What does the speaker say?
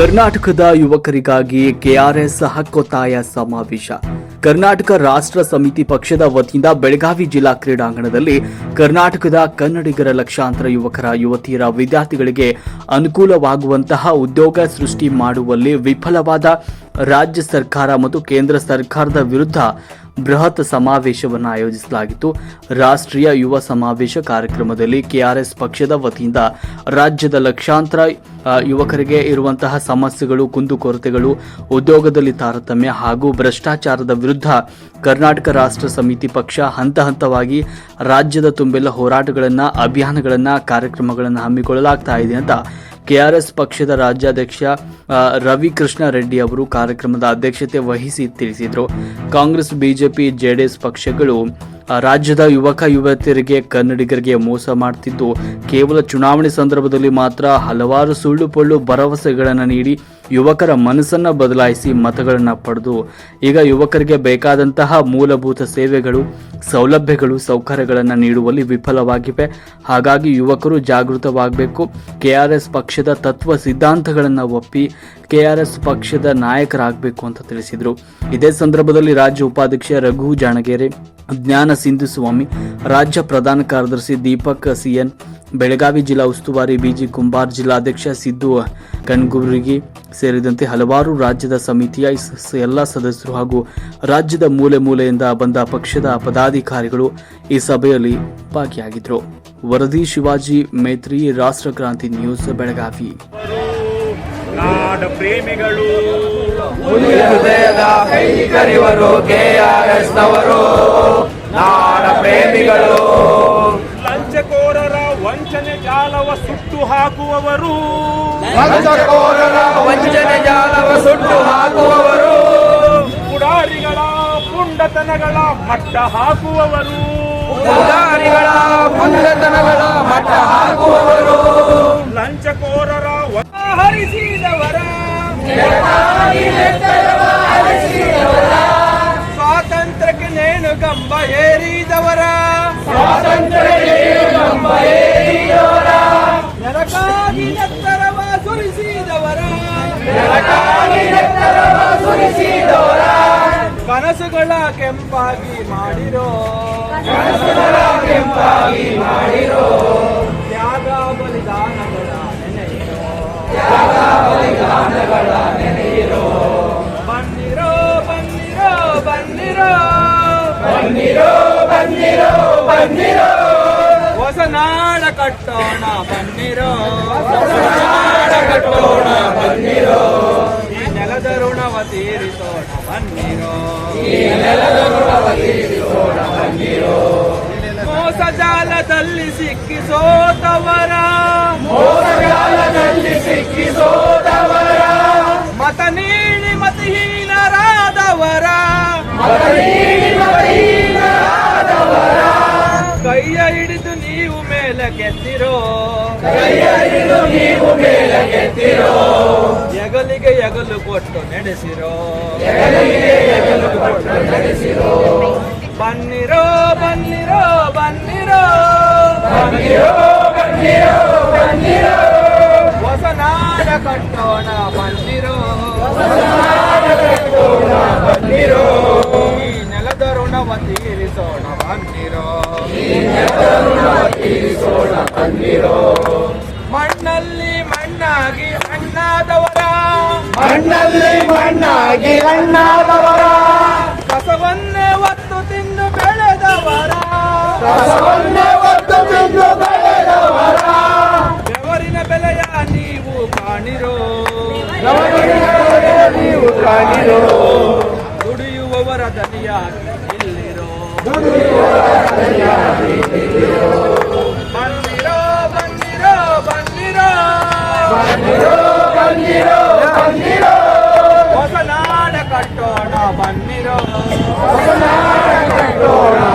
ಕರ್ನಾಟಕದ ಯುವಕರಿಗಾಗಿ ಕೆಆರ್ಎಸ್ ಹಕ್ಕೊತ್ತಾಯ ಸಮಾವೇಶ. ಕರ್ನಾಟಕ ರಾಷ್ಟ್ರ ಸಮಿತಿ ಪಕ್ಷದ ವತಿಯಿಂದ ಬೆಳಗಾವಿ ಜಿಲ್ಲಾ ಕ್ರೀಡಾಂಗಣದಲ್ಲಿ ಕರ್ನಾಟಕದ ಕನ್ನಡಿಗರ ಲಕ್ಷಾಂತರ ಯುವಕರ, ಯುವತಿಯರ ವಿದ್ಯಾರ್ಥಿಗಳಿಗೆ ಅನುಕೂಲವಾಗುವಂತಹ ಉದ್ಯೋಗ ಸೃಷ್ಟಿ ಮಾಡುವಲ್ಲಿ ವಿಫಲವಾದ ರಾಜ್ಯ ಸರ್ಕಾರ ಮತ್ತು ಕೇಂದ್ರ ಸರ್ಕಾರದ ವಿರುದ್ಧ ಬೃಹತ್ ಸಮಾವೇಶವನ್ನು ಆಯೋಜಿಸಲಾಗಿತ್ತು. ರಾಷ್ಟ್ರೀಯ ಯುವ ಸಮಾವೇಶ ಕಾರ್ಯಕ್ರಮದಲ್ಲಿ ಕೆಆರ್ಎಸ್ ಪಕ್ಷದ ವತಿಯಿಂದ ರಾಜ್ಯದ ಲಕ್ಷಾಂತರ ಯುವಕರಿಗೆ ಇರುವಂತಹ ಸಮಸ್ಯೆಗಳು ಕುಂದುಕೊರತೆಗಳು ಉದ್ಯೋಗದಲ್ಲಿ ತಾರತಮ್ಯ ಹಾಗೂ ಭ್ರಷ್ಟಾಚಾರದ ವಿರುದ್ಧ ಕರ್ನಾಟಕ ರಾಷ್ಟ್ರ ಸಮಿತಿ ಪಕ್ಷ ಹಂತ ಹಂತವಾಗಿ ರಾಜ್ಯದ ತುಂಬೆಲ್ಲ ಹೋರಾಟಗಳನ್ನು, ಅಭಿಯಾನಗಳನ್ನು, ಕಾರ್ಯಕ್ರಮಗಳನ್ನು ಹಮ್ಮಿಕೊಳ್ಳಲಾಗ್ತಾ ಇದೆ ಅಂತ ಕೆಆರ್ಎಸ್ ಪಕ್ಷದ ರಾಜ್ಯಾಧ್ಯಕ್ಷ ರವಿ ರವಿಕೃಷ್ಣ ರೆಡ್ಡಿ ಅವರು ಕಾರ್ಯಕ್ರಮದ ಅಧ್ಯಕ್ಷತೆ ವಹಿಸಿ ತಿಳಿಸಿದರು. ಕಾಂಗ್ರೆಸ್, ಬಿಜೆಪಿ, ಜೆಡಿಎಸ್ ಪಕ್ಷಗಳು ರಾಜ್ಯದ ಯುವಕ, ಯುವತಿಯರಿಗೆ, ಕನ್ನಡಿಗರಿಗೆ ಮೋಸ ಮಾಡ್ತಿದ್ದು. ಕೇವಲ ಚುನಾವಣೆ ಸಂದರ್ಭದಲ್ಲಿ ಮಾತ್ರ ಹಲವಾರು ಸುಳ್ಳು ಪೊಳ್ಳು ಭರವಸೆಗಳನ್ನು ನೀಡಿ ಯುವಕರ ಮನಸ್ಸನ್ನ ಬದಲಾಯಿಸಿ ಮತಗಳನ್ನು ಪಡೆದು. ಈಗ ಯುವಕರಿಗೆ ಬೇಕಾದಂತಹ ಮೂಲಭೂತ ಸೇವೆಗಳು, ಸೌಲಭ್ಯಗಳು, ಸೌಕರ್ಯಗಳನ್ನು ನೀಡುವಲ್ಲಿ ವಿಫಲವಾಗಿವೆ. ಹಾಗಾಗಿ ಯುವಕರು ಜಾಗೃತವಾಗಬೇಕು. ಕೆಆರ್ಎಸ್ ಪಕ್ಷದ ತತ್ವ ಸಿದ್ಧಾಂತಗಳನ್ನು ಒಪ್ಪಿ ಕೆಆರ್ಎಸ್ ಪಕ್ಷದ ನಾಯಕರಾಗಬೇಕು ಅಂತ ತಿಳಿಸಿದರು. ಇದೇ ಸಂದರ್ಭದಲ್ಲಿ ರಾಜ್ಯ ಉಪಾಧ್ಯಕ್ಷ ರಘು ಜಾಣಗೆರೆ ಜ್ಞಾನ ಸಿಂಧು ಸ್ವಾಮಿ, ರಾಜ್ಯ ಪ್ರಧಾನ ಕಾರ್ಯದರ್ಶಿ ದೀಪಕ್ ಸಿಎನ್, ಬೆಳಗಾವಿ ಜಿಲ್ಲಾ ಉಸ್ತುವಾರಿ ಬಿಜಿ ಕುಂಬಾರ್ ಜಿಲ್ಲಾಧ್ಯಕ್ಷ ಸಿದ್ದು ಕಣ್ಗುರ್ಗಿ ಸೇರಿದಂತೆ ಹಲವಾರು ರಾಜ್ಯದ ಸಮಿತಿಯ ಎಲ್ಲ ಸದಸ್ಯರು ಹಾಗೂ ರಾಜ್ಯದ ಮೂಲೆ ಮೂಲೆಯಿಂದ ಬಂದ ಪಕ್ಷದ ಪದಾಧಿಕಾರಿಗಳು ಈ ಸಭೆಯಲ್ಲಿ ಭಾಗಿಯಾಗಿದ್ದರು. ವರದಿ ಶಿವಾಜಿ, ಮೇತ್ರಿ ರಾಷ್ಟ್ರಕ್ರಾಂತಿ ನ್ಯೂಸ್, ಬೆಳಗಾವಿ. ನಾಡ ಪ್ರೇಮಿಗಳು. ಹುಲಿ ಹೃದಯದ ಆರ್ ಎಸ್ ನವರು ನಾಡ ಪ್ರೇಮಿಗಳು. ಲಂಚಕೋರರ ವಂಚನೆ ಜಾಲವ ಸುಟ್ಟು ಹಾಕುವವರು. ಲಂಚಕೋರರ ವಂಚನೆ ಜಾಲವ ಸುಟ್ಟು ಹಾಕುವವರು. ಪುಡಾರಿಗಳ ಪುಂಡತನಗಳ ಮಟ್ಟ ಹಾಕುವವರು. ಪುಡಾರಿಗಳ ಪುಂಡತನಗಳ ಮಟ್ಟ ಹಾಕುವವರು. ಲಂಚಕೋರ ಹರಿಸಿದವರ. ಸ್ವಾತಂತ್ರ್ಯಕ್ಕೆ ನೇಣು ಕಂಬ ಏರಿದವರ. ನರಕಾಗಿ ನೆತ್ತರವ ಸುರಿಸಿದವರ. ಕನಸುಗಳ ಕೆಂಪಾಗಿ ಮಾಡಿರೋ. ಕೆಂಪಾಗಿ ಮಾಡಿರೋ. ತ್ಯಾಗ ಬಲಿದಾನಗಳ ಕಟ್ಟೋಣ ಬನ್ನಿರೋ ಹೊಸನಾಡ ಕಟ್ಟೋಣ ಬನ್ನಿರೋ ಈ ನೆಲದ ಋಣವ ತೀರಿಸೋಣ ಬನ್ನಿರೋ ಈ ನೆಲದ ಋಣವ ತೀರಿಸೋಣ ಬನ್ನಿರೋ ಮೋಸ ಜಾಲದಲ್ಲಿ ಸಿಕ್ಕಿಸೋದವರ ಮೋಸಜಾಲದಲ್ಲಿ ಸಿಕ್ಕಿಸೋದವರ ಮತ ನೀಡಿ ಮತಹೀನರಾದವರ ಕೈಯ ಎಗಲು ಕೊಟ್ಟು ನಡೆಸಿರೋ. ಬನ್ನಿರೋ ಬನ್ನಿರೋ ಬನ್ನಿರೋ. ಬನ್ನಿರೋ ಬನ್ನಿರೋ ಬನ್ನಿರೋ ಹೊಸ ನಾಡ ಕಟ್ಟೋಣ, ಬನ್ನಿರೋ. ಬನ್ನಿರೋ ಈ ನೆಲದ ಋಣವ ತೀರಿಸೋಣ, ಬನ್ನಿರೋ. ಮಣ್ಣಲ್ಲಿ ಮಣ್ಣಾಗಿ ಅಣ್ಣಾದವರ ಮಣ್ಣಲ್ಲಿ ಮಣ್ಣಾಗಿ ಅಣ್ಣಾದವರ. ಕಸವನ್ನೇ ಒತ್ತು ತಿಂದು ಬೆಳೆದವರ. ರಸವನ್ನೇ ಒತ್ತು ತಿಂದು ಬೆಳೆದವರ. ಬೆವರಿನ ಬೆಲೆಯ ನೀವು ಕಾಣಿರೋ. ನೀವು ಕಾಣಿರೋ. ದುಡಿಯುವವರ ದನಿಯಾಗಿ ಇಲ್ಲಿರೋ. ಬಂದಿರೋ ಬಂದಿರೋ ಬಂದಿರೋ. ಬನ್ನಿರೋ Bolsonaro é traidor!